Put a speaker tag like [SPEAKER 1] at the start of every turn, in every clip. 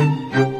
[SPEAKER 1] thank you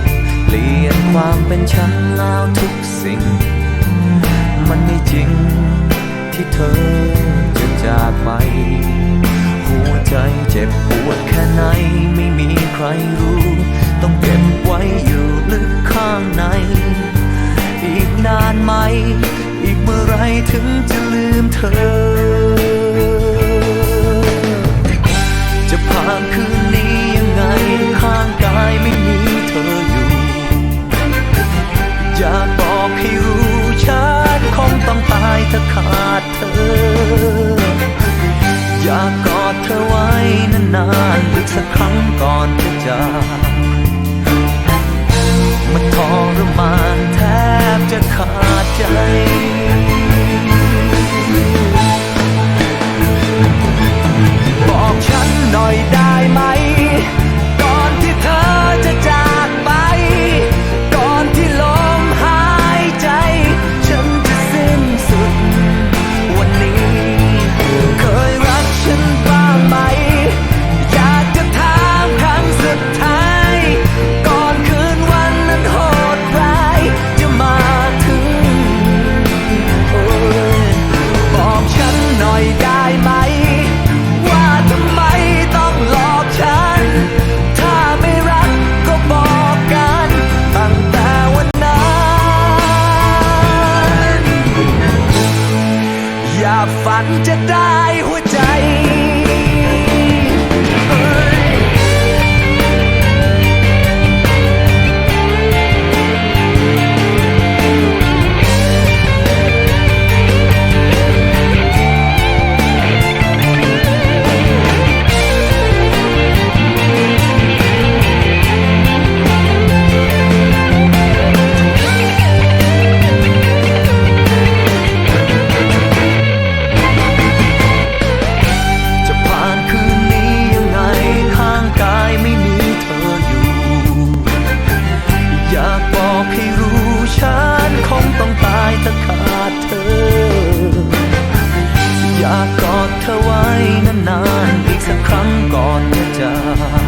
[SPEAKER 1] น เป็นฉันแล้วทุกสิ่ง มันไม่จริงที่เธอจะจากไป หัวใจเจ็บปวดแค่ไหนไม่มีใครรู้ ต้องเก็บไว้อยู่ลึกข้างใน อีกนานไหม อีกเมื่อไรถึงจะลืมเธอ จะผ่าน อยได้ไหม ว่าทำไมต้องหลอกฉัน ถ้าไม่รักก็บอกกัน ตั้งแต่วันนั้น อย่าฝันจะได้ ครั้งก่อนจะจาก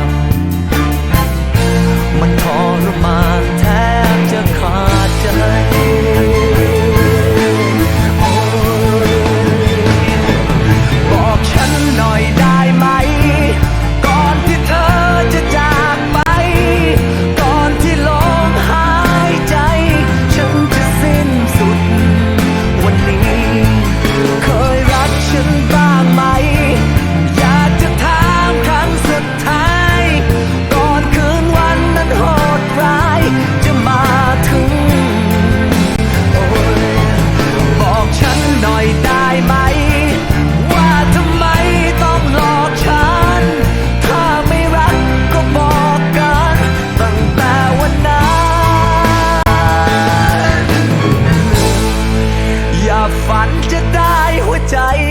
[SPEAKER 1] อ